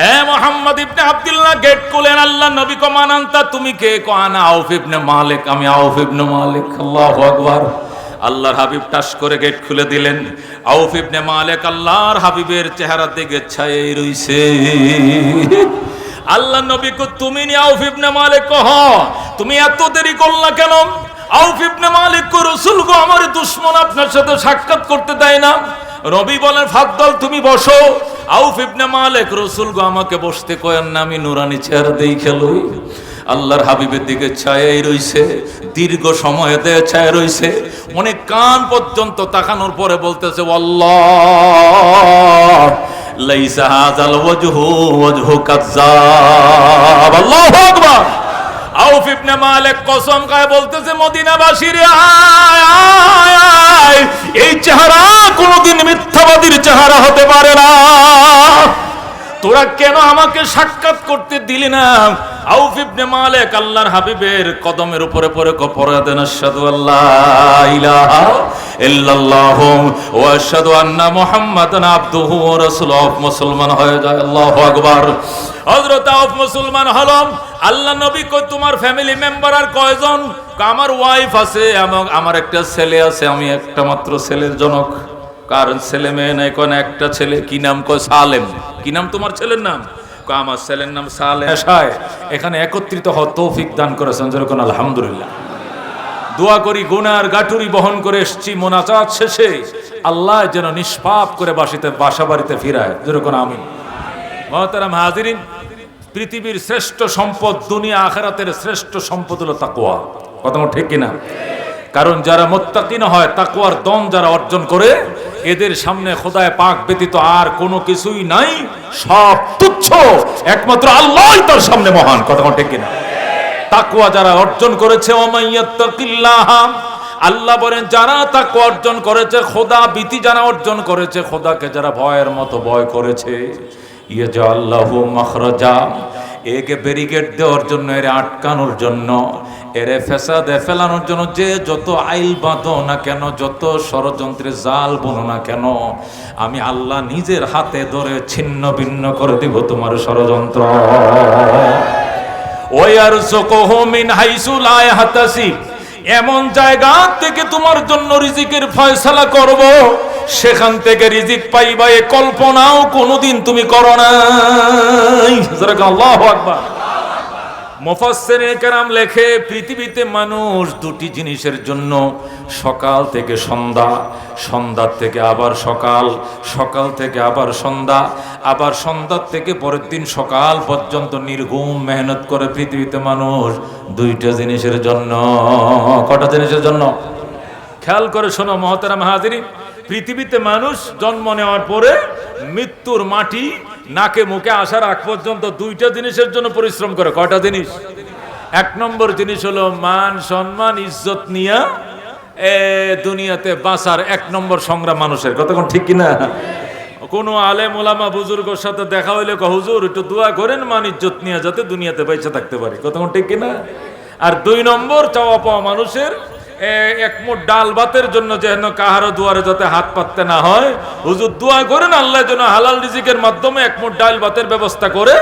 হ্যাঁ মোহাম্মদ গেট খুলেন, আল্লাহ নবী কো তুমি কে? মালিক, আমি আল্লাহর হাবিব টাস করে গেট খুলে দিলেন। আল্লাহর হাবিবের ছায়ে রইছে। আল্লাহ তুমি তুমি এত দেরি করলা কেন? আউফ মালিক কো গো, আমার দুশমন আপনার সাথে সাক্ষাৎ করতে দেয় না। রবি বলেন, ফাদ্দল, তুমি বসো। আউফ ইবনে মালিক, রাসূল গো, আমাকে বসতে কয়েন না, আমি নুরানি খেলই। আল্লাহর হাবিবের দিকে রইছে, দীর্ঘ সময় দেয় রইছে। অনেক কান পর্যন্ত তাকানোর পরে বলতেছে, আল্লাহ আউফ ইবনে মালিক কসম বলতেছে মদিনাবাসীর এই চেহারা কোনোদিন মিথ্যাবাদীর চেহারা হতে পারে না। তোরা কেন আমাকে সাক্ষাৎ করতে দিলি না? আউফ ইবনে মালিক আল্লাহর হাবিবের কদমের উপরে পরে পরে দেন আশহাদু আল্লাহ ইলাহা ইল্লাল্লাহু ওয়া আশহাদু আন্না মুহাম্মাদান আবদুহু ওয়া রাসূলুহু। মুসলমান হয়ে যায় আল্লাহু আকবার। হযরত আউফ মুসলমান হলাম। আল্লাহ নবী কই তোমার ফ্যামিলি মেম্বার আর কয়জন? কয়, আমার ওয়াইফ আছে এবং আমার একটা ছেলে আছে আমি একটা মাত্র ছেলের জনক। কারণ ছেলে মেয়ে নাই কোন একটা ছেলে কি নাম? কয় সালেম। কি নাম তোমার ছেলের নাম? আমার ছেলের নাম আশায় এখানে একত্রিত হওয়ার তৌফিক দান করেছেন যেরকম আলহামদুলিল্লাহ। দোয়া করি, গুনার গাটুরি বহন করে এসছি, মোনাজাত শেষে। আল্লাহ যেন নিষ্পাপ করে বাসিতে, বাসা বাড়িতে ফিরায় যেরকম আমি মহতারাম হাজিরিন, পৃথিবীর শ্রেষ্ঠ সম্পদ, দুনিয়া আখেরাতের শ্রেষ্ঠ সম্পদ হলো তাকোয়া কথা ঠিক কিনা? কারণ যারা মোত্তাকিন হয় তাকোয়ার দম যারা অর্জন করে এদের সামনে খোদায় পাক ব্যতীত আর কোনো কিছুই নাই। সব তুচ্ছ। একমাত্র আল্লাহই তার সামনে মহান। কথা ঠিক কিনা? তাকওয়া যারা অর্জন করেছে ওমাইয়াত্তাকিল্লাহ আল্লাহ বলেন, যারা তাকওয়া অর্জন করেছে, খোদা ভীতি যারা অর্জন করেছে, খোদাকে যারা ভয়ের মতো ভয় করেছে ইয়ে যে আল্লাহ মখরজা, একে ব্যারিকেড দেওয়ার জন্য, এর আটকানোর জন্য এরে ফেসাদে ফেলানোর জন্য যে যত আইল বাঁধো না কেন, যত ষড়যন্ত্রে জাল বোনো না কেন, আমি আল্লাহ নিজের হাতে ধরে ছিন্ন ভিন্ন করে দিব তোমার ষড়যন্ত্র। মিন এমন জায়গা থেকে তোমার জন্য রিজিকের ফয়সালা করব, সেখান থেকে রিজিক পাইবা এ কল্পনাও কোনোদিন তুমি করো না আল্লাহু আকবার। মুফাসসির কেরাম লেখে, পৃথিবীতে মানুষ দুটি জিনিসের জন্য সকাল থেকে সন্ধ্যা সন্ধ্যার থেকে আবার সকাল সকাল থেকে আবার সন্ধ্যা, আবার সন্ধ্যার থেকে পরের দিন সকাল পর্যন্ত নির্ঘুম মেহনত করে পৃথিবীতে মানুষ দুইটা জিনিসের জন্য। কটা জিনিসের জন্য? খেয়াল করে শোনো মহতারাম হাজিরি পৃথিবীতে মানুষ জন্ম নেওয়ার পরে মৃত্যুর মাটি নাকে মুখে আসার আগ পর্যন্ত দুইটা জিনিসের জন্য পরিশ্রম করে। কয়টা জিনিস? এক নম্বর জিনিস হলো মান, সম্মান, ইজ্জত নিয়া এ দুনিয়াতে বাঁচার এক নম্বর সংগ্রাম মানুষের। কতক্ষণ ঠিক কিনা? কোনো আলেম ওলামা বুজুর্গর সাথে দেখা হইলে হুজুর, একটু দোয়া করেন, মান, ইজ্জত নিয়ে যাতে দুনিয়াতে বেঁচে থাকতে পারি। কতক্ষণ ঠিক কিনা? আর দুই নম্বর, চাওয়া পাওয়া মানুষের এক মুঠ ডাল ভাতের জন্য যেন কাহারো দুয়ারে যাতে হাত পাততে না হয়। হুজুর দোয়া করেন, আল্লাহ যেন হালাল রিজিকের মাধ্যমে এক মুঠ ডাল ভাতের ব্যবস্থা করে,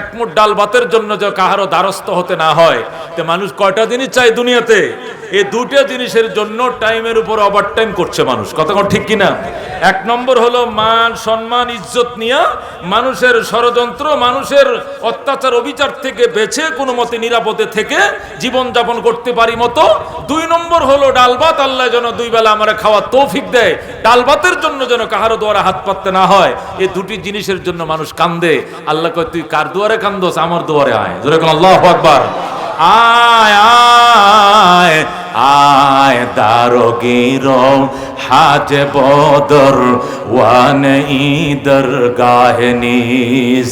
এক মুঠ ডাল ভাতের জন্য যে কাহারো দ্বারস্থ হতে না হয়। তো মানুষ কয়টা জিনিস চাই দুনিয়াতে? এই দুটো জিনিসের জন্য টাইমের উপর ওভার টাইম করছে মানুষ। কতক্ষণ ঠিক কিনা? এক নম্বর হলো মান, সম্মান, ইজ্জত নিয়া মানুষের ষড়যন্ত্র, মানুষের অত্যাচার, অবিচার থেকে বেছে কোনো মতে নিরাপদে থেকে জীবন যাপন করতে পারি মতো। দুই নম্বর হলো, ডাল ভাত আল্লাহ যেন দুই বেলা আমার খাওয়া তৌফিক দেয়। ডাল ভাতের জন্য যেন কাহারো দুয়ারে হাত পাততে না হয় এই দুটি জিনিসের জন্য মানুষ কান্দে। আল্লাহ কয়, তুই কার দুয়ারে কান্দোস? আমার দুয়ারে আয়। যেরকম আল্লাহ আকবার। আয় আয়। আয় দারোগির হাজ বদর, ওয়ান ঈদর গাহনিস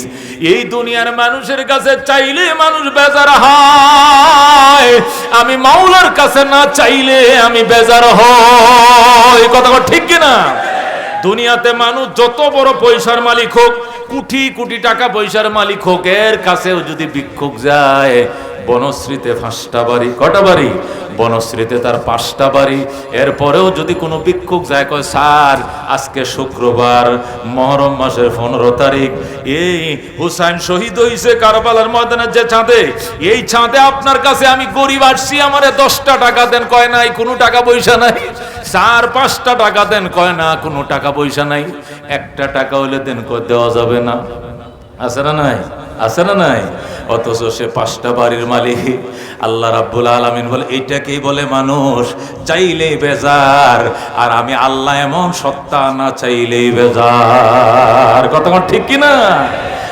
এই দুনিয়ার মানুষের কাছে চাইলে মানুষ বেজার হয়। আমি মাওলার কাছে না চাইলে আমি বেজার হই কথা ঠিক কিনা দুনিয়াতে মানুষ যত বড় পয়সার মালিক হোক, কোটি কোটি টাকা পয়সার মালিক হোক, এর কাছেও যদি ভিক্ষুক যায় বনশ্রীতে পাঁচটা বাড়ি, কটা বাড়ি? বনশ্রীতে তার পাঁচটা বাড়ি। এরপরেও যদি কোনো ভিক্ষুক যায়, কয়, স্যার, আজকে শুক্রবার, মহরম মাসের পনেরো তারিখ। এই হুসাইন শহীদ হইছে কারবালার ময়দানের যে চাঁদে। এই চাঁদে আপনার কাছে আমি গরিব আসছি, আমারে দশটা টাকা দেন, কয়, নাই, কোনো টাকা পয়সা নাই। চার পাঁচটা টাকা দেন, কয়, না, কোনো টাকা পয়সা নাই। একটা টাকা হলে দেন, কয়, দেওয়া যাবে না। আছে না নাই? আছে না নাই? অথচ সে পাঁচটা বাড়ির মালিক। আল্লাহ রাব্বুল আলমিন বলে এইটাকেই বলে মানুষ চাইলেই বেজার। আর আমি আল্লাহ এমন সত্তা না চাইলেই বেজার। কত ঠিক কিনা?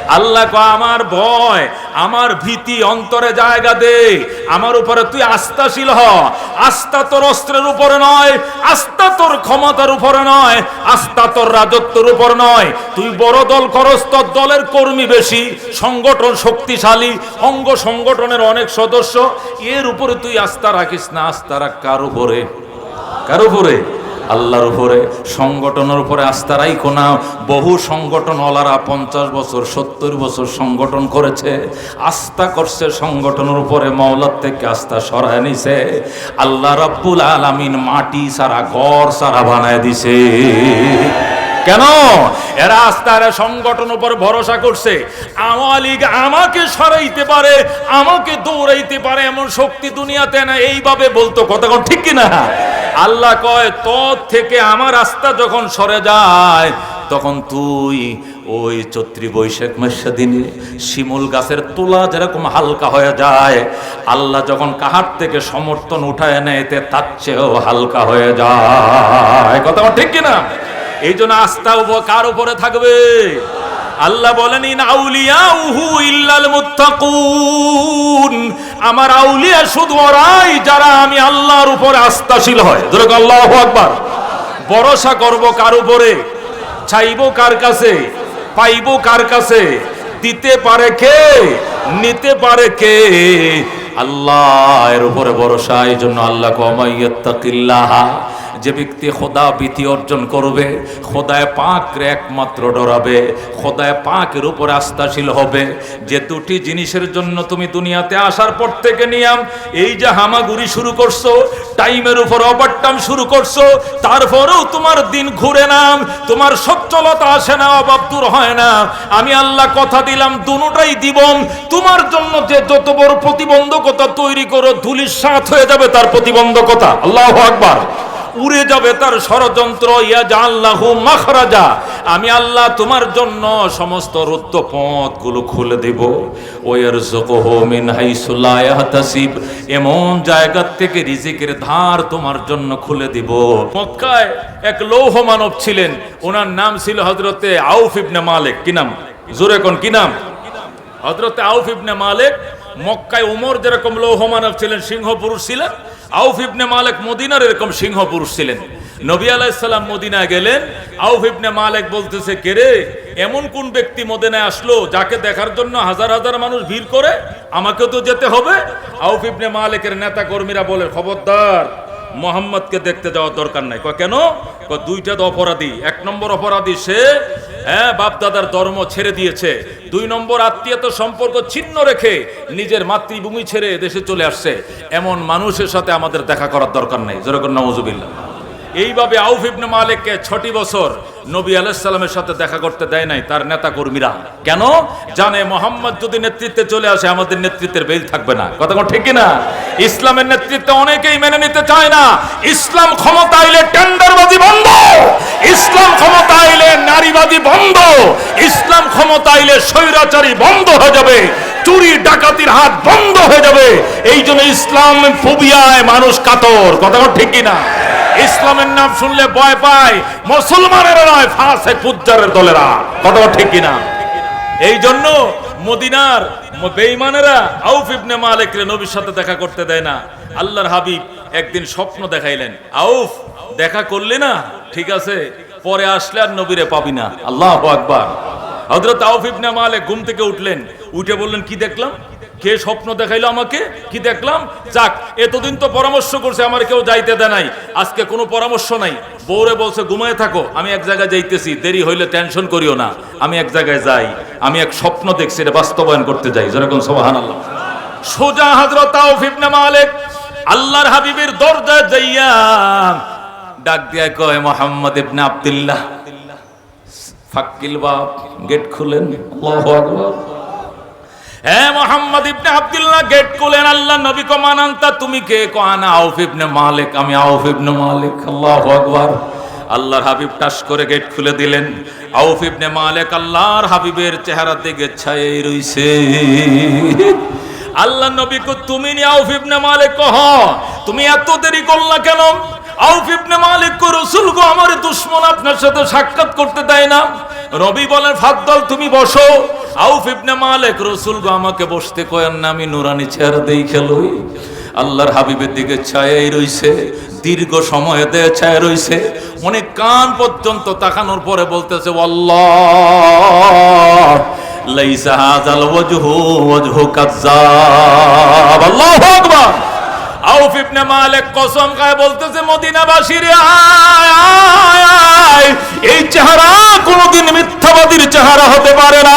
আল্লাহ কো আমার ভয়, আমার ভীতি অন্তরে জায়গা দে। আমার উপরে তুই আস্থাশীল হ। আস্থা তোর অস্ত্রের উপরে নয়, আস্থা তোর ক্ষমতার উপরে নয়, আস্থা তোর রাজত্বের উপর নয়। তুই বড় দল করস তোর দলের কর্মী বেশি, সংগঠন শক্তিশালী, অঙ্গ সংগঠনের অনেক সদস্য। এর উপরে তুই আস্থা রাখিস না, আস্থা রাখ কার উপরে? কার উপরে? আল্লাহর উপরে, সংগঠনের উপরে আস্থা রাইখো না। বহু সংগঠন ওলারা পঞ্চাশ বছর, সত্তর বছর সংগঠন করেছে। আস্থা করছে সংগঠনের উপরে, মওলার থেকে আস্থা সরায় নিছে। আল্লাহ রব্বুল আলামিন মাটি সারা, ঘর সারা বানায় দিছে। কেন? এরা আস্তার সংগঠন উপর ভরসা করছে। আওয়ামী লীগ আমাকে সরাইতে পারে, আমাকে দৌড়াইতে পারে, এমন শক্তি দুনিয়াতে না, এইভাবে বলতো কতক্ষণ ঠিক কিনা? আল্লাহ কয়, তোর থেকে আমার আস্থা যখন সরে যায়, তখন তুই ওই চৈত্রী বৈশাখ মাসের দিনে শিমুল গাছের তোলা যেরকম হালকা হয়ে যায়, আল্লাহ যখন কাহার থেকে সমর্থন উঠায় নেয়, তে তার চেয়েও হালকা হয়ে যায়। কথা ঠিক কিনা? এই জন্য আস্থা কার উপরে থাকবে? আল্লাহ বলেন আমার আউলিয়া শুধু ওরাই যারা আমি আল্লাহর উপরে আস্থাশীল হয়। যেরকম আল্লাহ আকবার। ভরসা করব কার উপরে? চাইব কার কাছে? পাইবো কার কাছে? দিতে পারে কে? নিতে পারে কে? আল্লাহ এর উপরে ভরসা এই জন্য আল্লাহ কমাইয়াত্তাকিল্লাহ যে ব্যক্তি খোদা ভীতি অর্জন করবে, খোদায় পাকরে একমাত্র ডরাবে, খোদায় পাকের উপরে আস্থাশীল হবে। যে দুটি জিনিসের জন্য তুমি দুনিয়াতে আসার পর থেকে নিয়াম, এই যে হামাগুড়ি শুরু করছ, টাইমের উপর ওভারটাইম শুরু করছ, তারপরেও তোমার দিন ঘুরে নাম তোমার সচ্ছলতা আসে না, অভাব দূর হয় না। আমি আল্লাহ কথা দিলাম, দুটাই দিব। তোমার জন্য যে যত বড় প্রতিবন্ধকতা তৈরি করো, ধুলির সাথ হয়ে যাবে তার প্রতিবন্ধকতা। আল্লাহ আকবার। উড়ে যাবে তার ষড়যন্ত্র মাখরাজা। আমি আল্লাহ তোমার জন্য সমস্ত রুদ্ধ পথগুলো খুলে দেব। মিন এমন জায়গা থেকে রিজিকের ধার তোমার জন্য খুলে দিব। মক্কায় এক লৌহ মানব ছিলেন। ওনার নাম ছিল হযরতে আউফ ইবনে মালিক। কি নাম? জোরে কোন, কি নাম? হযরতে আউফ ইবনে মালিক। মক্কায় উমর যেরকম লৌহ মানব ছিলেন, সিংহ পুরুষ ছিলেন। আউফ ইবনে মালেক মদিনার এরকম সিংহ পুরুষ ছিলেন। নবী আলাইসাল্লাম মদিনায় গেলেন। আউফ ইবনে মালেক বলতেছে কেরে এমন কোন ব্যক্তি মদিনায় আসলো যাকে দেখার জন্য হাজার হাজার মানুষ ভিড় করে? আমাকেও তো যেতে হবে। আউফ ইবনে মালেকের নেতা কর্মীরা বলে, খবরদার মোহাম্মদকে দেখতে যাওয়ার দরকার নাই। কয়, কেন? কয়, দুইটা অপরাধী। এক নম্বর অপরাধী সে হ্যাঁ বাপ দাদার ধর্ম ছেড়ে দিয়েছে। দুই নম্বর আত্মীয়তা সম্পর্ক ছিন্ন রেখে নিজের মাতৃভূমি ছেড়ে দেশে চলে আসছে। এমন মানুষের সাথে আমাদের দেখা করার দরকার নেই। যেরকম নওয়াজুবিল্লাহ এইভাবে আউফ ইবনে মালিককে ছটি বছর নবী আলাইসাল্লামের সাথে দেখা করতে দেয় নাই তার নেতা কর্মীরা কেন? জানে মোহাম্মদ যদি নেতৃত্বে চলে আসে, আমাদের নেতৃত্বের বেল থাকবে না। কথা ঠিক না ইসলামের নেতৃত্বে অনেকেই মেনে নিতে চায় না। ইসলাম ক্ষমতা আইলে টেন্ডারবাজি বন্ধ। ইসলাম ক্ষমতা আইলে নারীবাদী বন্ধ। ইসলাম ক্ষমতা আইলে স্বৈরাচারী বন্ধ হয়ে যাবে। চুরি, ডাকাতির হাত বন্ধ হয়ে যাবে। এই জন্য ইসলাম ফোবিয়ায় মানুষ কাতর। কথা কোন ঠিক না ইসলামের নাম শুনলে ভয় পায়। মুসলমানেরা নয় ফাঁসে কুজ্জারের দলেরা। কথা ঠিক কিনা? এই জন্য মদিনার বেঈমানেরা আউফ ইবনে মালিকরে নবীর সাথে দেখা করতে দেয় না। আল্লাহর হাবিব একদিন স্বপ্ন দেখাইলেন। আউফ, দেখা করলে না? ঠিক আছে, পরে আসলে আর নবীরে পাবি না। আল্লাহ আকবার। হযরত আউফ ইবনে মালিক ঘুম থেকে উঠলেন। উঠে বললেন, কি দেখলাম? কে স্বপ্ন দেখাইলো আমাকে? কি দেখলাম? যাক, এতদিন তো পরামর্শ করছে, আমার কেউ যাইতে দেয় নাই। আজকে কোনো পরামর্শ নাই। বউরে বলছে, ঘুমায় থাকো, আমি এক জায়গায় যাইতেছি, দেরি হইলে টেনশন করিও না। আমি এক জায়গায় যাই, আমি এক স্বপ্ন দেখছি, এটা বাস্তবায়ন করতে যাই। যেরকম সোহান আল্লাহ সোজা ইবনে মালিক, আল্লাহর হাবিবের দরজা যাইয়া ডাক দিয়া কয়, মোহাম্মদ ইবনে আব্দুল্লাহ, ফাক্কিল বাপ, গেট খুলেন, আল্লাহু আকবার। আল্লাহ নবী তুমি আউফ মালিক তুমি কহ তুমি এত দেরি করলা কেন? আউফ মালিক কো, রাসূল গো, আমার দুশমন আপনার সাথে সাক্ষাৎ করতে দেয় না। রবি বলেন, ফাদ্দল, তুমি বসো। আউফ ইবনে মালিক রাসূল গো আমাকে বসতে কয়েন না, আমি নুরানি চেহারা দেই খেলই। আল্লাহর হাবিবের দিকে ছায়াই রইছে, দীর্ঘ সময় দেয় ছায়া রইছে। অনেক কান পর্যন্ত তাকানোর পরে বলতেছে, আল্লাহ, লাইসা হাযাল ওয়াজহু ওয়াজহু কাজ্জাব আল্লাহু আকবার। আউফ ইবনে মালিক কসম খায় বলতেছে মদিনাবাসীর এই চেহারা কোনোদিন মিথ্যাবাদীর চেহারা হতে পারে না।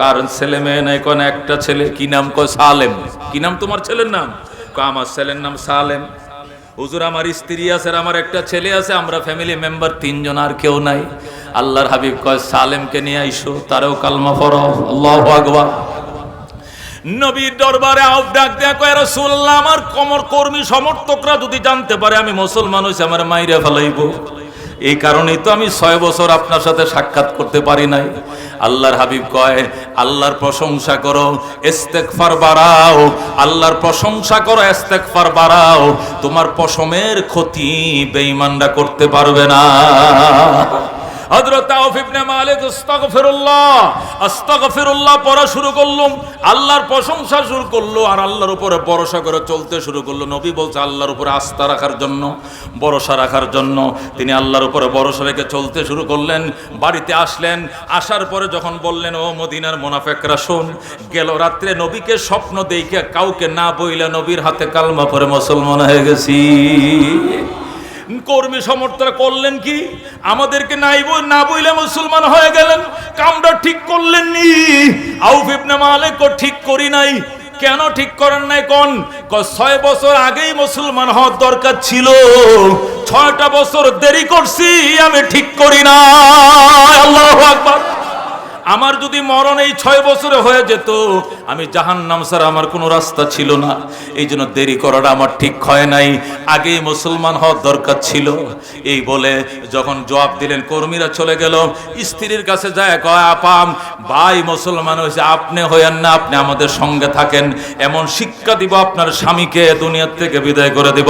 কারণ ছেলে মেয়ে নাই, কোন একটা ছেলে, কি নাম কয়? সালেম। কি নাম তোমার ছেলের নাম? আমার ছেলের নাম সালেম। হুজুর, আমার স্ত্রী আছে আমার একটা ছেলে আছে, আমরা ফ্যামিলি মেম্বার তিনজন আর কেউ নাই। আল্লাহর হাবিব কয়, সালেমকে নিয়ে আইসো, তারও কালমা পড়ো। আল্লাহু নবীর দরবারে আউফ ডাক দেয়া কয় রাসূলুল্লাহ, আমার কমর কর্মী সমর্থকরা যদি জানতে পারে আমি মুসলমান হইছি, আমার মাইরা ফেলাইবো। এই কারণেই তো আমি ছয় বছর আপনার সাথে সাক্ষাৎ করতে পারি নাই। আল্লাহর হাবিব কয়, আল্লাহর প্রশংসা করো, ইস্তেগফার বাড়াও। আল্লাহর প্রশংসা করো, ইস্তেগফার বাড়াও। তোমার পশমের ক্ষতি বেঈমানরা করতে পারবে না। হযরত আউফ ইবনে মালিক, আস্তাগফিরুল্লাহ আস্তাগফিরুল্লাহ পড়া শুরু আল্লাহর প্রশংসা শুরু করল আর উপরে ভরসা করে চলতে শুরু করল। নবী বলছে উপরে আস্থা রাখার জন্য রাখার জন্য। তিনি আল্লাহর উপরে চলতে শুরু করলেন। বাড়িতে আসলেন। আসার পরে যখন বললেন, ও মদিনার মোনাফেকরা, শোন, গেল রাত্রে নবীকে স্বপ্ন দেখে কাউকে না বইলে নবীর হাতে কালমা পরে মুসলমান হয়ে গেছি। কর্মী সমর্থকরা করলেন কি? আমাদেরকে নাই না বইলে মুসলমান হয়ে গেলেন। কামটা ঠিক করলেন নি আউফ ইবনে মালিক ঠিক করি নাই। কেন ঠিক করেন নাই কোন? ছয় বছর আগেই মুসলমান হওয়ার দরকার ছিল। ছয়টা বছর দেরি করছি, আমি ঠিক করি না আল্লাহু আকবার। আমার যদি মরণ এই ছয় বছরে হয়ে যেত, আমি জাহান নাম ছাড়া আমার কোনো রাস্তা ছিল না। এই জন্য দেরি করাটা আমার ঠিক হয় নাই। আগেই মুসলমান হওয়ার দরকার ছিল। এই বলে যখন জবাব দিলেন, কর্মীরা চলে গেল। স্ত্রীর কাছে যায়, কয় আপাম ভাই মুসলমান হয়েছে, আপনি হইয়েন না, আপনি আমাদের সঙ্গে থাকেন। এমন শিক্ষা দিব আপনার স্বামীকে, দুনিয়ার থেকে বিদায় করে দিব।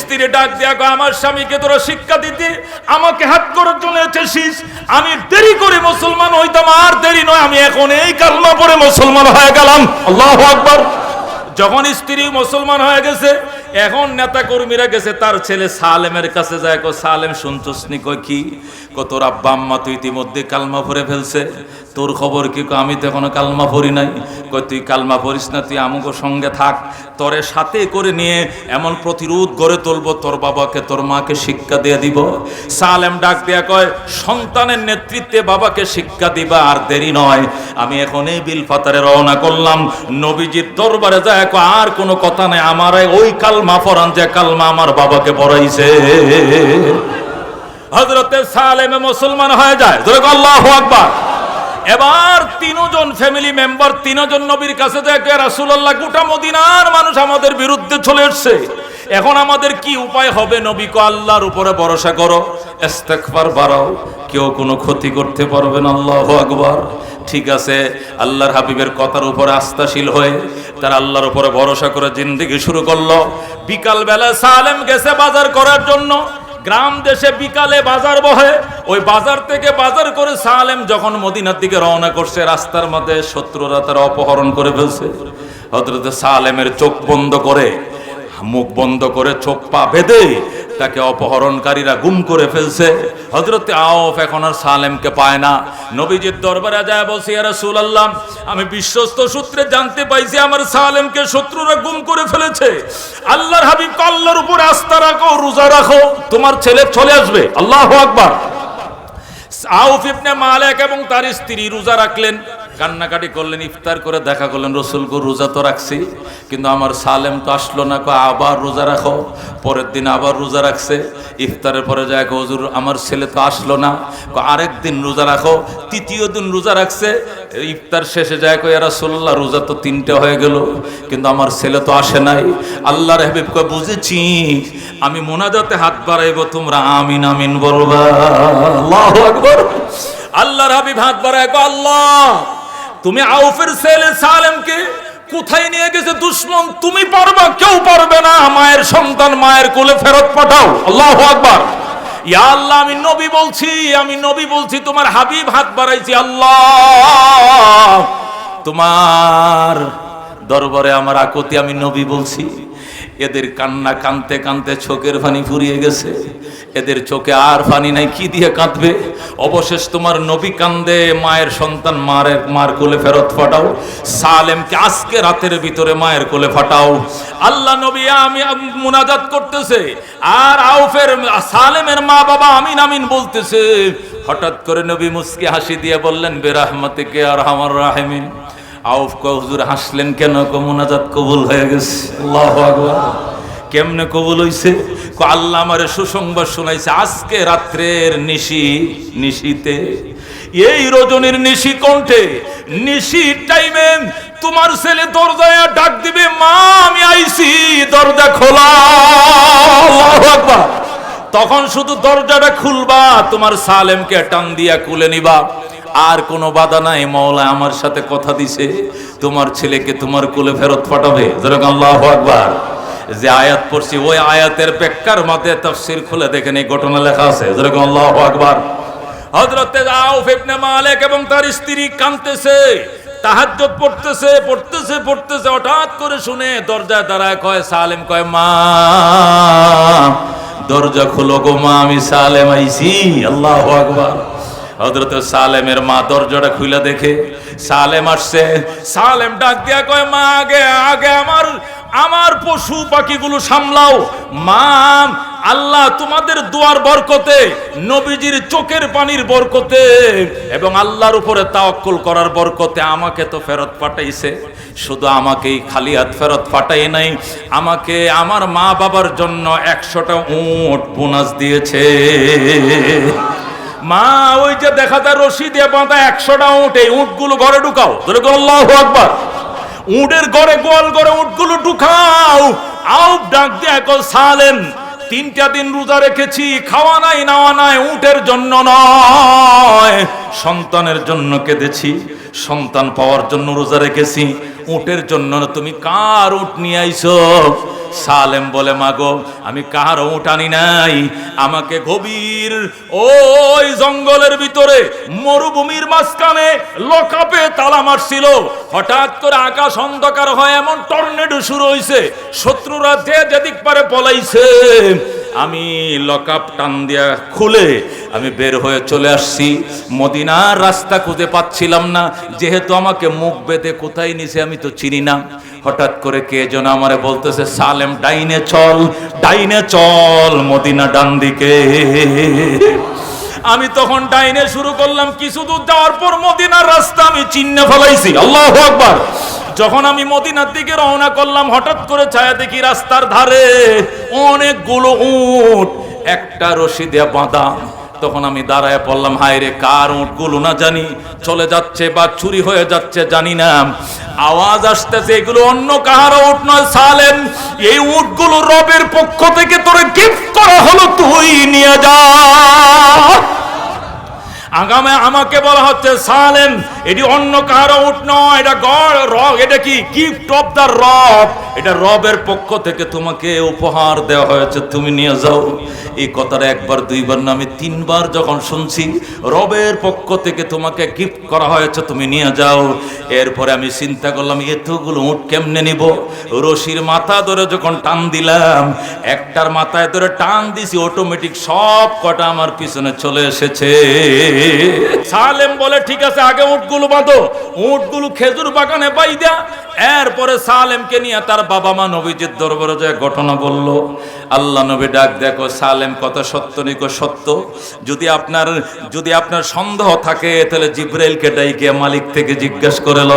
স্ত্রী ডাক দিয়া কয়, আমার স্বামীকে তোরা শিক্ষা দিতে, আমাকে হাত করে চলে এসেছিস আমি দেরি করে মুসলমান হইতাম আর দেরি নয়, আমি এখন এই কালমা পরে মুসলমান হয়ে গেলাম। আল্লাহ আকবর। যখন স্ত্রী মুসলমান হয়ে গেছে, এখন নেতা কর্মীরা গেছে, তার ছেলে সালেমের কাছে যায় কো সালেম সন্তোষনি নি কি? কত রাব্বা আম্মা তো ইতিমধ্যে কালমা ভরে ফেলছে। তোর খবর কি? আমি তো এখনও কালমা পড়ি নাই। কয়, তুই কালমা পড়িস না, তুই আমুকো সঙ্গে থাক। তোরে সাথে করে নিয়ে এমন প্রতিরোধ গড়ে তুলবো, তোর বাবাকে, তোর মাকে শিক্ষা দিয়ে দিব। সালেম ডাক দেয়া কয়, সন্তানের নেতৃত্বে বাবাকে শিক্ষা দিবা, আর দেরি নয়। আমি এখন এই বিল ফাতারে রওনা করলাম। নবীজির দরবারে যায় আর কোনো কথা নাই। আমার ওই কালমা পড়ান যে কালমা আমার বাবাকে পড়াইছে। হজরতে সালেমে মুসলমান হয়ে যায়। আল্লাহ আকবার। এবার তিনজন ফ্যামিলি মেম্বার তিনজন নবীর কাছে দেখে রাসূলুল্লাহ, গোটা মদিনার মানুষ আমাদের বিরুদ্ধে চলে এসছে। এখন আমাদের কি উপায় হবে? নবী কো আল্লাহর উপরে ভরসা করো, ইস্তেগফার বাড়াও। কেউ কোনো ক্ষতি করতে পারবে না, আল্লাহু আকবার। ঠিক আছে, আল্লাহর হাবিবের কথার উপরে আস্থাশীল হয়ে তার আল্লাহর উপরে ভরসা করে জিন্দেগি শুরু করল। বিকালবেলা সালেম গেছে বাজার করার জন্য। গ্রাম দেশে বিকালে বাজার বহে, ওই বাজার থেকে বাজার করে সালেম যখন মদিনার দিকে রওনা করছে, রাস্তার মধ্যে শত্রুরা তারা অপহরণ করে ফেলছে। হজরত সালেমের চোখ বন্ধ করে মুখ বন্ধ করে চোখ পা বেঁধে তাকে অপহরণকারীরা গুম করে ফেলছে। হজরতে আওফ এখন আর সালেমকে পায় না। নবীজির দরবারে যায় বলছে, ইয়া রাসূলুল্লাহ, আমি বিশ্বস্ত সূত্রে জানতে পাইছি আমার সালেমকে শত্রুরা গুম করে ফেলেছে। আল্লাহর হাবিব আল্লাহর উপর আস্থা রাখো, রোজা রাখো, তোমার ছেলে চলে আসবে। আল্লাহু আকবার। আউফ ইবনে মালিক এবং তার স্ত্রী রোজা রাখলেন। কান্নাকাটি করলেন ইফতার করে দেখা করলেন রসুলকে রোজা তো রাখছি কিন্তু আমার সালেম তো আসলো না কো আবার রোজা রাখো। পরের দিন আবার রোজা রাখছে ইফতারের পরে যায় কো, হুজুর আমার ছেলে তো আসলো না। কো আরেক দিন রোজা রাখো। তৃতীয় দিন রোজা রাখছে ইফতার শেষে যায় কো রাসূলুল্লাহ রোজা তো তিনটে হয়ে গেল কিন্তু আমার ছেলে তো আসে নাই। আল্লাহর হাবিব কয় বুঝেছি আমি মোনাজাতে হাত বাড়াইবো তোমরা আমিন আমিন বলবা। আল্লাহু হাবিব হাত বাড়ায় আল্লাহ তুমি আউফের ছেলে সালেমকে কোথায় নিয়ে গেছে দুশ্মন? তুমি পারবা? কেউ পারবে না। মায়ের সন্তান মায়ের কোলে ফেরত পাঠাও। আল্লাহ আকবার। ইয়া আল্লাহ, আমি নবী বলছি, আমি নবী বলছি, তোমার হাবিব হাত বাড়াইছি। আল্লাহ, তোমার দরবারে আমার আকতি আমি নবী বলছি। এদের কান্না কানতে কানতে চোখের ফানি ফুরিয়ে গেছে। এদের চোখে আর ফানি নাই, কি দিয়ে কাঁদবে? অবশেষ তোমার নবী কান্দে, মায়ের সন্তান মারের মার কোলে ফেরত ফাটাও সালেমকে আজকে রাতের ভিতরে মায়ের কোলে ফাটাও। আল্লাহ নবী আমি মুনাজাত করতেছে। আর আউফের সালেমের মা বাবা আমিন আমিন বলতেছে। হঠাৎ করে নবী মুসকে হাসি দিয়ে বললেন বেরাহমাতিকে আর আমার রাহেমিন। আউফ হুজুর হাসলেন কেন? মোনাজাত কবুল হয়ে গেছে। আল্লাহু আকবার। কেমনে কবুল হইছে? আল্লাহ আমারে সুসংবাদ শুনাইছে, আজকে রাত্রের নিশি, নিশিতে। এই রজনীর নিশি কণ্ঠে, নিশি টাইমে তোমার ছেলে দরজায় ডাক দিবে, মা, আমি আইছি, দরজা খোলা। তখন শুধু দরজাটা খুলবা, তোমার সালেমকে টান দিয়া কুলে নিবা। আর কোনো বাধা নাই মৌলা আমার সাথে কথা দিছে, তোমার ছেলেকে তোমার কোলে ফেরত পাঠাবে। আল্লাহ আকবার। যে আয়াত পড়ছি, ওই আয়াতের পেক্কার মতে তাফসীর খুলে দেখেন, এই ঘটনা লেখা আছে। যেরকম আল্লাহ আকবার। এবং তার স্ত্রী কাঁদতেছে পড়তেছে পড়তেছে পড়তেছে, হঠাৎ করে শুনে কয়, সালেম, কয়, মা, দরজা খুলো গো মা, আমি সালেম আইছি। আল্লাহু আকবার। হযরত সালেমের মা দরজাটা খুলে দেখে, সালেম আসছে, সালেম ডাক দিয়া কয়, মা, আগে আগে আমার আমার পশু পাখিগুলো সামলাও। মা, আল্লাহ তোমাদের দোয়ার বরকতে, নবীজির চোখের পানির বরকতে এবং আল্লাহর উপরে তাওয়াক্কুল করার বরকতে আমাকে তো ফেরত পাঠাইছে। শুধু আমাকেই খালি হাত ফেরত পাঠাই নাই, আমাকে আমার মা বাবার জন্য একশোটা উট বোনাস দিয়েছে। মা, ওই যে দেখা যায় রশি দিয়ে বাঁধা একশোটা উঁট, এই উঁটগুলো ঘরে ঢুকাও। আল্লাহ আকবার। উঁটের ঘরে গোয়াল ঘরে উঁটগুলো ঢুকাও। আউ ডাক দিয়ে একল, সালেম, তিনটা দিন রোজা রেখেছি, খাওয়া নাই, নাওয়া নাই, উটের জন্য নয়, সন্তানের জন্য কেঁদেছি। সন্তান পাওয়ার জন্য রোজা রেখেছি, উটের জন্য তুমি কার উট নিয়ে আইছো? সালেম বলে, মাগো, আমি কার উট আনি নাই। আমাকে গভীর ওই জঙ্গলের ভিতরে মরুভূমির মাঝখানে লকাপে তালা মারছিল। হঠাৎ করে আকাশ অন্ধকার হয় এমন টর্নেডো শুরু হইছে, শত্রুরা যে যেদিক পারে পলাইছে। আমি লকআপ টান দিয়া খুলে আমি বের হয়ে চলে আসছি। মদিনার রাস্তা খুঁজে পাচ্ছিলাম না যেহেতু আমাকে মুখ বেঁধে কোথায় নিছে আমি তো চিনি না। হঠাৎ করে কে যেন আমারে বলতেছে, সালেম, ডাইনে চল ডাইনে চল, মদিনা ডান দিকে। আমি তখন ডাইনে শুরু করলাম, কিছু দূর যাওয়ার পর মদিনার রাস্তা আমি চিহ্নে ফেলাইছি। আল্লাহ আকবার। যখন আমি মদিনার দিকে রওনা করলাম, হঠাৎ করে ছায়া দেখি রাস্তার ধারে অনেকগুলো উট, একটা রশি দেয়া বাঁধা। তখন আমি দাঁড়ায় পড়লাম হায়রে কার উটগুলো না জানি? চলে যাচ্ছে বা চুরি হয়ে যাচ্ছে জানি না। আওয়াজ আসতেছে, এগুলো অন্য কাহারও উঠ নয় সালেন এই উটগুলো রবের পক্ষ থেকে তোরে গিফট করা হলো, তুই নিয়ে যা। আগামে আমাকে বলা হচ্ছে, সালেম, এটি অন্য কারও উঠ নয়, এটা গড়, রব, এটা কি গিফট অফ দ্য রব? এটা রবের পক্ষ থেকে তোমাকে উপহার দেওয়া হয়েছে, তুমি নিয়ে যাও। এই কথাটা একবার, দুইবার না, আমি তিনবার যখন শুনছি, রবের পক্ষ থেকে তোমাকে গিফট করা হয়েছে, তুমি নিয়ে যাও। এরপরে আমি চিন্তা করলাম, এতগুলো উঠ কেমনে নিব? রশির মাথা ধরে যখন টান দিলাম, একটার মাথায় ধরে টান দিছি অটোমেটিক সব কটা আমার পিছনে চলে এসেছে। সালেম বলে, ঠিক আছে, আগে উটগুলো বাঁধো। উটগুলো খেজুর বাগানে পাই দেয়া এরপরে সালেমকে নিয়ে তার বাবা মা নবীজির দরবারে যায় ঘটনা বলল, আল্লাহ নবী ডাক, দেখো, সালেম কত সত্য নিকো সত্য। যদি আপনার যদি আপনার সন্দেহ থাকে, তাহলে জিব্রাইলকে ডাইকে মালিক থেকে জিজ্ঞেস করে ল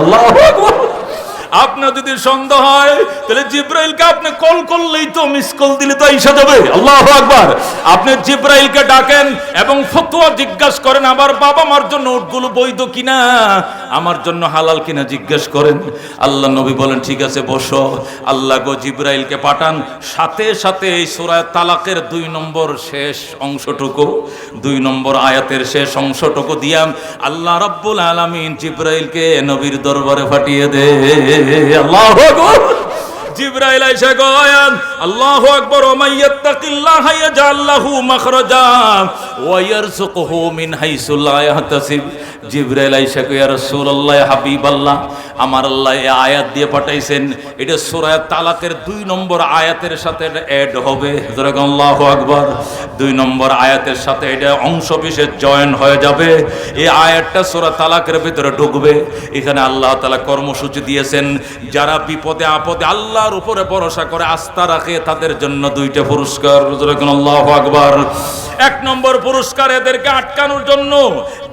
আল্লাহু। আপনার যদি সন্দেহ হয়, তাহলে জিব্রাইলকে আপনি কল করলেই তো মিস কল দিলে তো ঈশা যাবে আল্লাহ আকবার। আপনি জিব্রাইলকে ডাকেন এবং ফতোয়া জিজ্ঞাসা করেন, আমার বাবা মার জন্য উটগুলো বৈধ কিনা? আমার জন্য হালাল কিনা? জিজ্ঞেস করেন। আল্লাহ নবী বলেন, ঠিক আছে, বসো। আল্লাহ গো জিব্রাইলকে পাঠান। সাথে সাথে এই সূরায় তালাকের দুই নম্বর শেষ অংশটুকু, দুই নম্বর আয়াতের শেষ অংশটুকু দিয়াম আল্লাহ রাব্বুল আলামিন জিব্রাইলকে নবীর দরবারে ফাটিয়ে দে। আল্লাহু জিব্রাইল আইসা গয়ান আল্লাহু আকবার ওয়া মাইয়াত্তাকিল্লাহা ইয়াজআল লাহু মাখরাজা ওয়া ইয়ারযুকুহু মিন হাইসু লা জিব্রাইল আইসা কয়, ইয়া রাসূলুল্লাহ হাবিবাল্লাহ। আমার আল্লাহ এই আয়াত দিয়ে পাঠাইছেন। এটা সূরা তালাকের দুই নম্বর আয়াতের সাথে অ্যাড হবে। যেরকম আল্লাহু আকবার। দুই নম্বর আয়াতের সাথে এটা অংশ বিশেষ জয়েন হয়ে যাবে। এই আয়াতটা সূরা তালাকের ভিতরে ঢুকবে। এখানে আল্লাহ তাআলা কর্মসূচি দিয়েছেন, যারা বিপদে আপদে আল্লাহর উপরে ভরসা করে আস্থা রাখে, তাদের জন্য দুইটা পুরস্কার। যেরকম আল্লাহু আকবার। এক নম্বর পুরস্কার এদেরকে আটকানোর জন্য।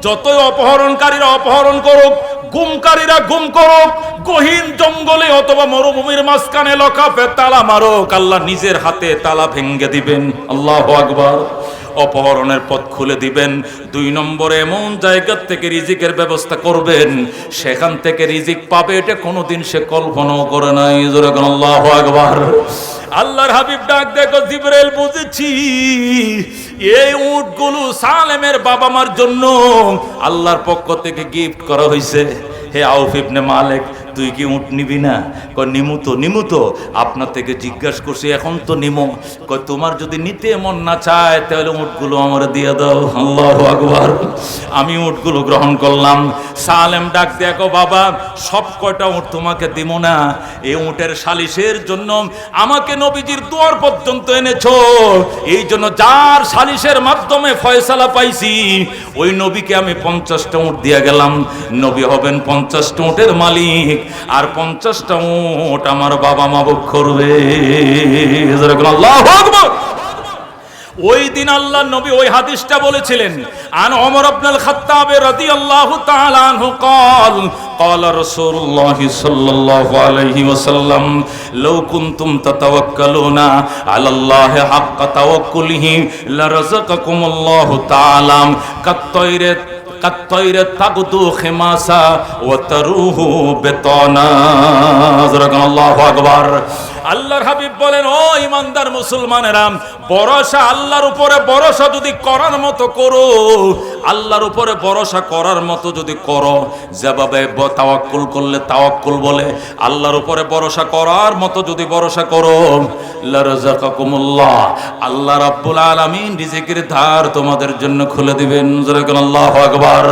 যতই অপহরণকারীরা অপহরণ করুক, গুমকারীরা গুম করুক, গহীন জঙ্গলে অথবা মরুভূমির মাঝখানে লকাফে তালা মারুক, আল্লাহ নিজের হাতে তালা ভেঙ্গে দিবেন। আল্লাহ আকবার। অপহরণের পথ খুলে দিবেন। দুই নম্বরে এমন জায়গা থেকে রিজিকের ব্যবস্থা করবেন। সেখান থেকে রিজিক পাবে, এটা কোনোদিন সে কল্পনাও করে নাই। আল্লাহ আল্লাহর হাবিব ডাক দেখো জিবরাইল, বুঝেছি। এই উটগুলো সালেমের বাবা মার জন্য আল্লাহর পক্ষ থেকে গিফট করা হয়েছে হে আউফ ইবনে মালিক তুই কি উট নিবি না? কয়, নিমু তো নিমু তো। আপনার থেকে জিজ্ঞাসা করছি, এখন তো নিমো। কয়, তোমার যদি নিতে মন না চায়, তাহলে উটগুলো আমার দিয়ে দাও। আল্লাহ আকবার। আমি উটগুলো গ্রহণ করলাম। সালেম ডাক দেখো বাবা, সব কয়টা উট তোমাকে দিব না? এই উটের সালিশের জন্য আমাকে নবীজির দুয়ার পর্যন্ত এনেছো। এই জন্য যার সালিশের মাধ্যমে ফয়সালা পাইছি, ওই নবীকে আমি পঞ্চাশটা উট দিয়ে গেলাম। নবী হবেন পঞ্চাশটা উটের মালিক। আর পঞ্চাশটা উট আমার বাবা মা ভোগ করবে আল্লাহু আকবার ওই দিন আল্লাহ নবী ওই হাদিসটা বলেছিলেন আন ওমর ইবনে খাত্তাব রাদিয়াল্লাহু তাআলা আনহু قال قال رسول الله صلى الله عليه وسلم لو كنتم تتوكلون على الله حق توكله لرزقكم الله تعالى كالطير কাত্তাইর তাগদু খিমাসা ওয়া তারুহু বিতানা। আল্লাহু আকবার। আল্লাহর হাবিব বলেন, ও ইমানদার মুসলমানেরা, ভরসা আল্লাহর উপরে ভরসা যদি করার মতো করো আল্লাহর উপরে ভরসা করার মতো যদি করো, যেভাবে তাওয়াক্কুল করলে তাওয়াক্কুল বলে, আল্লাহর উপরে ভরসা করার মতো যদি ভরসা করো, লারযাকাকুমুল্লাহ, আল্লাহ রাব্বুল আলামিন রিজিকের ধার তোমাদের জন্য খুলে দিবেন। আল্লাহু আকবার।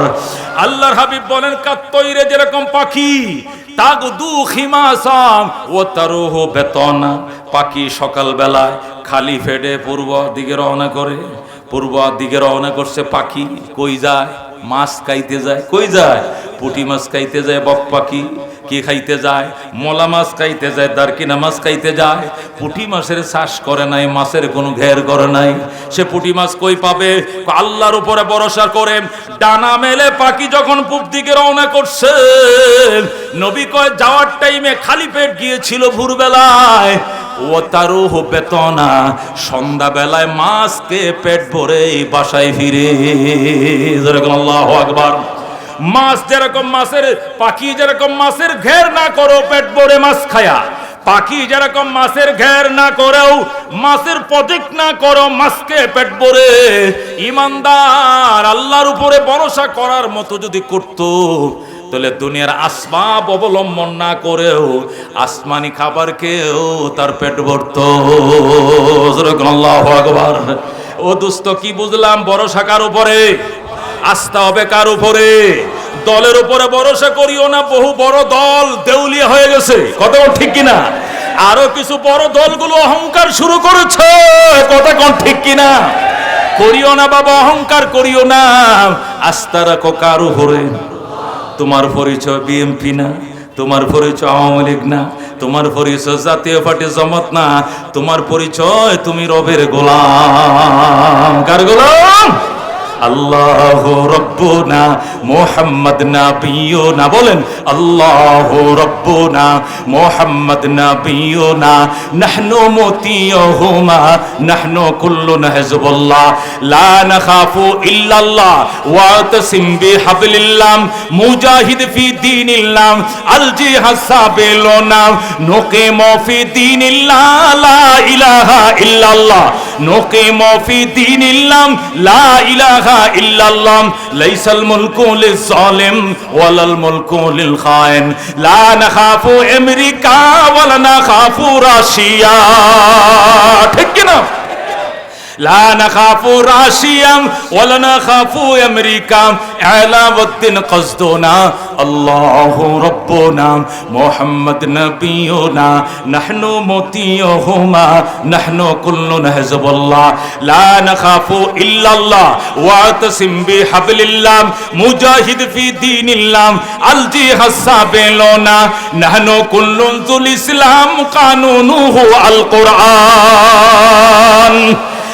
আল্লাহর হাবিব বলেন কাত্তইরে যেরকম পাখি, তাগদু খিমাসাম ও তারুহ বেতনা। পাখি সকালবেলায় খালি ফেডে পূর্ব দিকে রওনা করে। পূর্ব দিকে রওনা করছে, পাখি কই যায়? মাছ খাইতে যায়, কই যায়? পুঁটি মাছ খাইতে যায়, বক পাখি কে খাইতে যায়? মলা মাছ খাইতে যায়, দারকিনা মাছ খাইতে যায়। পুঁটি মাছের চাষ করে নাই, মাছের কোনো ঘের করে নাই। সে পুঁটি মাছ কই পাবে? আল্লাহর উপরে ভরসা করে ডানা মেলে পাখি যখন পূব দিকে রওনা করছে। নবী কয়, যাওয়ার টাইমে খালি পেট গিয়েছিল ভোরবেলায়। ও তারও বেতনা। সন্ধ্যা বেলায় মাছকে পেট ভরে বাসায় ফিরে। আল্লাহ আকবার। মাছ যেরকম মাছের, পাখি যেরকম মাছের ঘের না করো পেট ভরে মাছ খায়া। পাখি যেরকম মাছের ঘের না করেও মাছের প্রজেক্ট না করো মাছকে পেট ভরে। ইমানদার, আল্লাহর উপরে ভরসা করার মতো যদি করত তাহলে দুনিয়ার আসবাব অবলম্বন না করেও আসমানি খাবার খেয়েও তার পেট ভরত। ও দুস্থ কি বুঝলাম? ভরসা কার উপরে? আস্থা হবে কার উপরে? দলের উপরে ভরসা করিও না, বহু বড় দল দেউলিয়া হয়ে গেছে। কত ঠিক কিনা? আরও কিছু বড় দলগুলো অহংকার শুরু করেছে। কথা কোন ঠিক কিনা? করিও না বাবা, অহংকার করিও না। আস্থা রাখো কার উপরে? তোমার পরিচয় বিএমপি না, তোমার পরিচয় আওয়ামী লীগ না, তোমার পরিচয় জাতীয় পার্টি জমত না, তোমার পরিচয় তুমি রবের গোলাম। কার গোলাম? আল্লাহ রব্বুনা, মোহাম্মদ নাবিয়ুনা, বলেন, আল্লাহ রব্বুনা, মোহাম্মদ নাবিয়ুনা, নাহনু মুতিয়ুহুমা, নাহনু কুল্লুনা হিজবুল্লাহ লা নাখাফু ইল্লাল্লাহ, ওয়া তাসিম বিহাবলিল্লাহ, মুজাহিদ ফি দীনিল্লাহ আল জিহাদ সাবিলুনা, নুকিমু ফি দীনিল্লাহ, লা ইলাহা ইল্লাল্লাহ, নুকিমু ফি দীনিল্লাহ, লা ইলাহা ইল্লাল্লাহ, লাইসাল মুলকু লিজালিম ওয়ালাল মুলকু লিল খায়েন লা নাখাফু আমেরিকা, ওয়ালা নাখাফু রাশিয়া। ঠিক কি লা নাখাফু রাশিয়াম ওয়ালা নাখাফু আমেরিকাম। আলাউদ্দিন কসদুনা, আল্লাহু রব্বুনা, মুহাম্মদ নবিয়ুনা, নাহনু মুতিয়ুহুমা, নাহনু কুল্লুনা হিজবুল্লাহ লা নাখাফু ইল্লাল্লাহ ওয়াতাসিম বিহাবলিল্লাহ, মুজাহিদ ফি দীনিল্লাহ আলজি হাসাবেলোনা নাহনু কুল্লুন জুল ইসলাম কানুনুহু আল কুরআন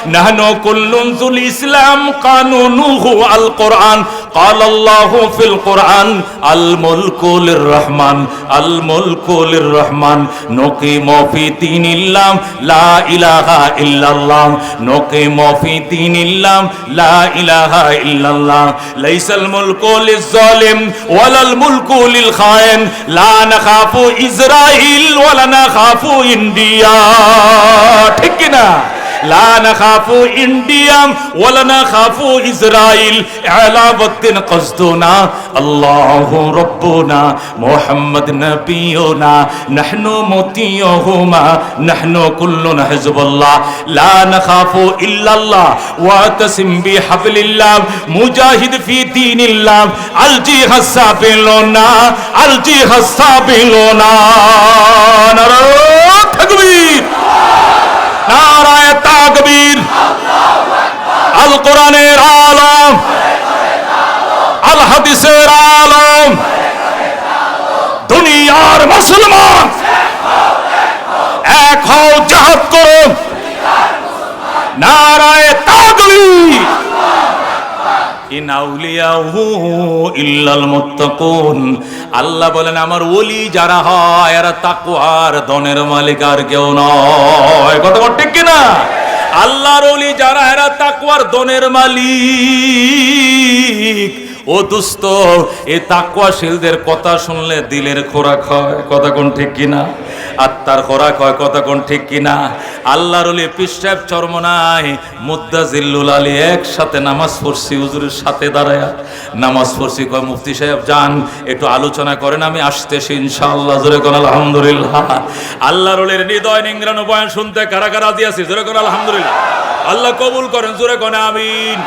ذو الاسلام قانونه القران نحن كل ذو الإسلام قانونه القرآن قال الله في القرآن الملك للرحمن الملك للرحمن نقيم في دين الله لا إله إلا الله نقيم في دين الله لا إله إلا الله ليس الملك للظالم ولا الملك للخائن لا نخاف إسرائيل ولا نخاف إنديا ঠিক কিনা লা নাখাফু ইন্ডিয়াম, ওয়ালা নাখাফু ইসরাইল। আলা ওয়াক্তিন কসদুনা, আল্লাহু রব্বুনা, মুহাম্মদ নবিয়ুনা, নাহনু মুতিয়ুহুমা, নাহনু কুল্লুনা হিজবুল্লাহ লা নাখাফু ইল্লাল্লাহ ওয়া তাসিম বিহাবলিল্লাহ, মুজাহিদ ফি দীনিল্লাহ আলজি হাসাবিলুনা আলজি হাসাবিলুনা নারা তাকবীর। নারায় তাকবীর। আল কোরআনের আলম। আল হাদিসের আলম। দুনিয়ার মুসলমান। এক হও জাহাদ করো নারায় ইন আউলিয়াহু ইল্লাল মুত্তাকুন। আল্লাহ বলেন, আমার ওলি যারা হয়, এরা তাকওয়ার দনের মালিক আর কেউ নয়। কথা ঠিক ঠিক কিনা? আল্লাহর ওলি যারা, এরা তাকওয়ার দনের মালিক। ও দুস্ত এই তাকওয়াশীলদের কথা শুনলে দিলের খোরাক হয়, কথা কোন ঠিক কিনা? আত্মার খোরাক হয়, কথা কোন ঠিক কিনা? আল্লাহর ওলি পিসাব চরমনায় মুদ্দা জিল্লুল আলী একসাথে নামাজ পড়ছি, হুজুরের সাথে দাঁড়ায় নামাজ পড়ছি। কয়, মুফতি সাহেব, যান, একটু আলোচনা করেন, আমি আসতেছি ইনশাআল্লাহ। জোরে কোন আলহামদুলিল্লাহ। আল্লাহর ওলির হৃদয় নিংরানো বয়ান শুনতে কারা কারা দিয়েছি জোরে কোন আলহামদুলিল্লাহ। আল্লাহ কবুল করেন, জোরে কোন আমিন।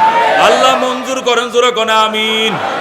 আল্লাহ মঞ্জুর করেন, জোরে কোন আমিন